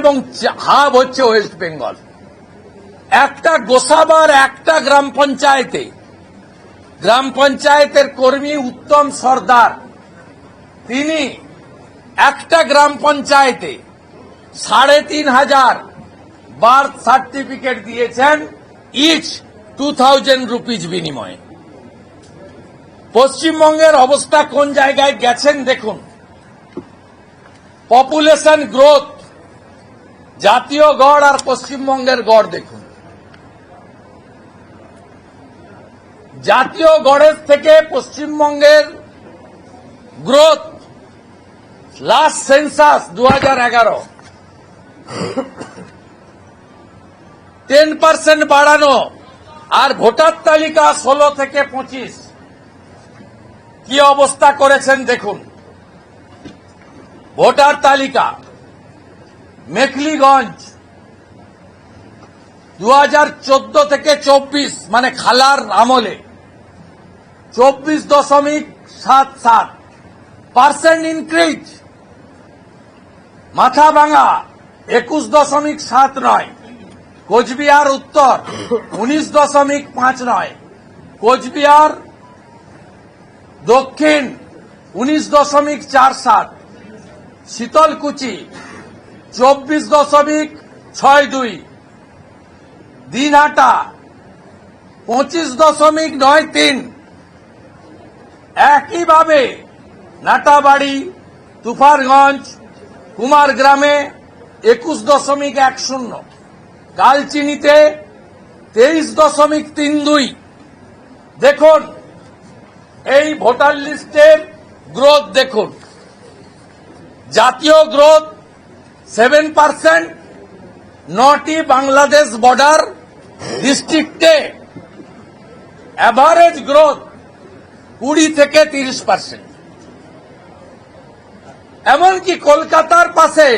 এবং হাব হচ্ছে ওয়েস্ট বেঙ্গল। একটা গোসাবার, একটা গ্রাম পঞ্চায়েতে। গ্রাম পঞ্চায়েতের কর্মী উত্তম সর্দার। তিনি একটা গ্রাম পঞ্চায়েতে সাড়ে তিন হাজার বার্থ সার্টিফিকেট দিয়েছেন ইচ টু থাউজেন্ড রুপিজ বিনিময়ে। পশ্চিমবঙ্গের অবস্থা কোন জায়গায় গেছেন দেখুন। পপুলেশন গ্রোথ জাতীয় গড় আর পশ্চিমবঙ্গের গড় দেখুন। জাতীয় গড়ের থেকে পশ্চিমবঙ্গের গ্রোথ লাস্ট সেন্সাস দু হাজার এগারো। টেন পার্সেন্ট বাড়ানো আর ভোটার তালিকা ষোলো থেকে পঁচিশ। কি অবস্থা করেছেন দেখুন। ভোটার তালিকা মেখলিগঞ্জ দু থেকে চব্বিশ মানে খালার আমলে, চব্বিশ দশমিক সাত সাত পার্সেন্ট ইনক্রিজ মাথা ভাঙা একুশ দশমিক সাত নয়, কোচবিহার উত্তর উনিশ দশমিক পাঁচ নয়, কোচবিহার দক্ষিণ উনিশ দশমিক চার সাত, শীতলকুচি চব্বিশ দশমিক ছয় দুই। দিনহাটা পঁচিশ দশমিক নয় তিন। একইভাবে নাটাবাড়ি তুফারগঞ্জ কুমারগ্রামে একুশ দশমিক এক শূন্য। কালচিনিতে তেইশ দশমিক তিন দুই। দেখুন, এই ভোটার লিস্টের গ্রোথ দেখুন। জাতীয় গ্রোথ সেভেন পার্সেন্ট নটি বাংলাদেশ বর্ডার ডিস্ট্রিক্টে অ্যাভারেজ গ্রোথ কুড়ি থেকে তিরিশ পার্সেন্ট এমনকি কলকাতার পাশে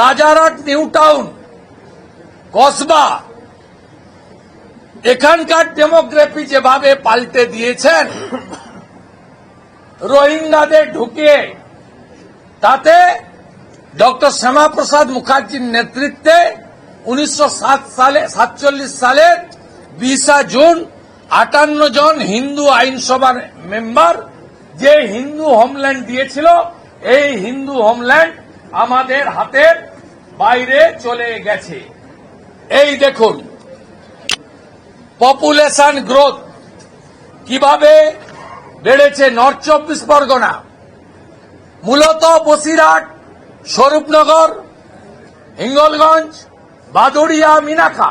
রাজারহাট নিউ টাউন কসবা, এখানকার ডেমোগ্রাফি যেভাবে পাল্টে দিয়েছেন, রোহিঙ্গাদের ঢুকিয়ে তাতে ডক্টর শ্যামাপ্রসাদ মুখার্জির নেতৃত্বে উনিশশো সালে, সাতচল্লিশ সালের বিশা জুন আটান্ন জন হিন্দু আইনসভার মেম্বার যে হিন্দু হোমল্যান্ড দিয়েছিল, এই হিন্দু হোমল্যান্ড আমাদের হাতের বাইরে চলে গেছে। এই দেখুন, পপুলেশন গ্রোথ কীভাবে বেড়েছে নর্থ চব্বিশ পরগনা? মূলত বসিরহাট স্বরূপনগর, হিঙ্গলগঞ্জ, বাদুড়িয়া মিনাখা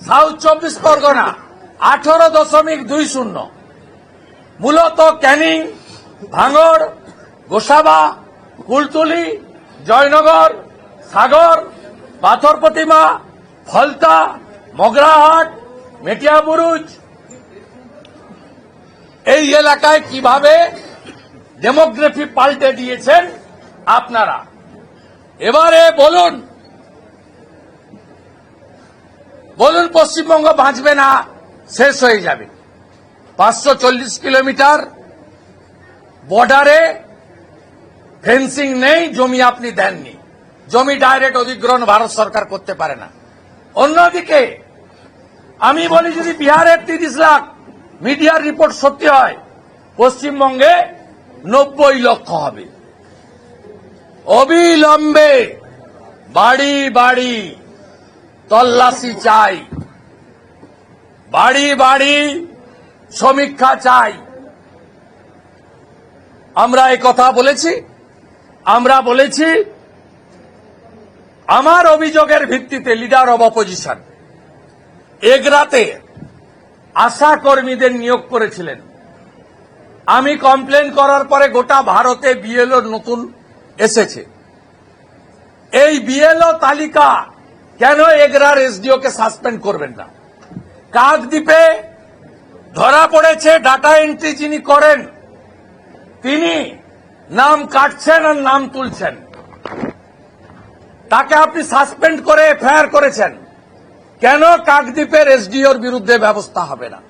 সাউথ চব্বিশ পরগনা, আঠারো দশমিক দুই শূন্য। মূলত ক্যানিং, ভাঙড়, গোসাবা, কুলতুলি, জয়নগর, সাগর, পাথর প্রতিমা ফলতা মগরাহাট মেটিয়াবুরুজ এই এলাকায় কীভাবে ডেমোগ্রাফি পাল্টে দিয়েছেন আপনারা? এবারে বলুন বলুন পশ্চিমবঙ্গ বাঁচবে না, শেষ হয়ে যাবে। পাঁচশো চল্লিশ কিলোমিটার বর্ডারে ফেন্সিং নেই, জমি আপনি দেননি। জমি ডাইরেক্ট অধিগ্রহণ ভারত সরকার করতে পারে না। অন্যদিকে, আমি বলি যদি বিহারের তিরিশ লাখ মিডিয়ার রিপোর্ট সত্যি হয়, পশ্চিমবঙ্গে নব্বই লক্ষ হবে। অবিলম্বে বাড়ি বাড়ি তল্লাশি চাই। বাড়ি বাড়ি সমীক্ষা চাই। আমরা এই কথা বলেছি, আমরা বলেছি, আমার অভিযোগের ভিত্তিতে লিডার অব অপোজিশন এগরাতে আশা কর্মীদের নিয়োগ করেছিলেন। আমি কমপ্লেন করার পরে গোটা ভারতে বিএলও নতুন এসেছে। এই বিএলও তালিকা কেন এগরার এসডিও কে সাসপেন্ড করবেন না? কাকদ্বীপে ধরা পড়েছে ডাটা এন্ট্রি যিনি করেন, তিনি নাম কাটছেন আর নাম তুলছেন। তাকে আপনি সাসপেন্ড করে এফআইআর করেছেন। কেন কাকদ্বীপের এসডিওর বিরুদ্ধে ব্যবস্থা হবে না?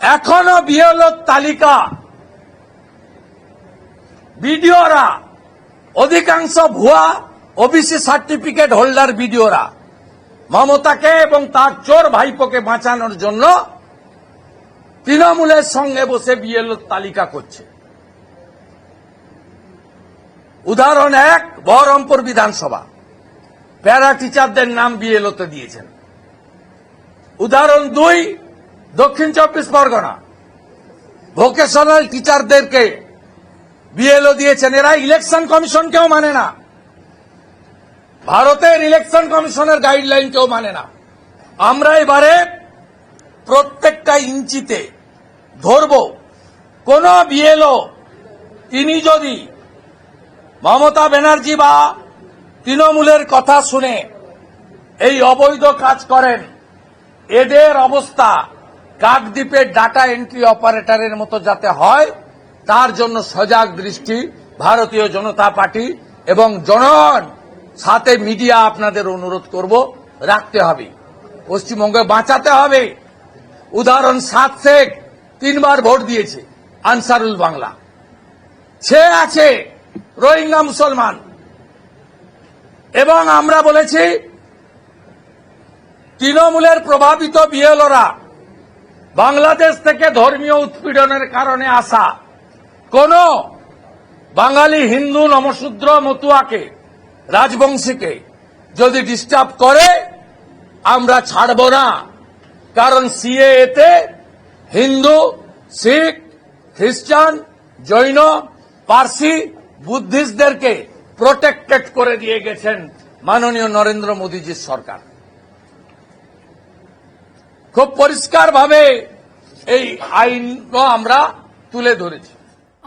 এখনও বিএলওর তালিকা বিডিওরা অধিকাংশ ভুয়া ওবিসি সার্টিফিকেট হোল্ডার বিডিওরা মমতাকে এবং তার চোর ভাইপোকে বাঁচানোর জন্য তৃণমূলের সঙ্গে বসে বিএলও তালিকা করছে। উদাহরণ এক, বহরমপুর বিধানসভা। প্যারা টিচারদের নাম বিএলওতে দিয়েছেন। উদাহরণ দুই, দক্ষিণ চব্বিশ পরগনা। ভোকেশনাল টিচারদেরকে বিএলও দিয়েছেন, এরা ইলেকশন কমিশনকেও মানে না। ভারতের ইলেকশন কমিশনের গাইডলাইন কেউ মানে না। আমরা এবারে প্রত্যেকটা ইঞ্চিতে ধরব, কোন বিএলও তিনি যদি মমতা ব্যানার্জি বা তৃণমূলের কথা শুনে এই অবৈধ কাজ করেন, এদের অবস্থা কাকদ্বীপের ডাটা এন্ট্রি অপারেটরের মতো যাতে হয় তার জন্য সজাগ দৃষ্টি ভারতীয় জনতা পার্টি এবং জনগণ সাথে মিডিয়া আপনাদের অনুরোধ করব, রাখতে হবে। পশ্চিমবঙ্গে বাঁচাতে হবে। উদাহরণ সাত শেখ তিনবার ভোট দিয়েছে, আনসারুল বাংলা। সে আছে রোহিঙ্গা মুসলমান। এবং আমরা বলেছি, তৃণমূলের প্রভাবিত বিএলওরা বাংলাদেশ থেকে ধর্মীয় উৎপীড়নের কারণে আসা। কোন বাঙালি হিন্দু নমশূদ্র মতুয়াকে, রাজবংশীকে যদি ডিস্টার্ব করে, আমরা ছাড়ব না। কারণ সিএতে হিন্দু, শিখ, খ্রিস্টান, জৈন, পার্সি, বুদ্ধিস্টদেরকে প্রোটেক্টেড করে দিয়ে গেছেন মাননীয় নরেন্দ্র মোদীজির সরকার। খুব পরিষ্কারভাবে এই আইন আমরা তুলে ধরেছি।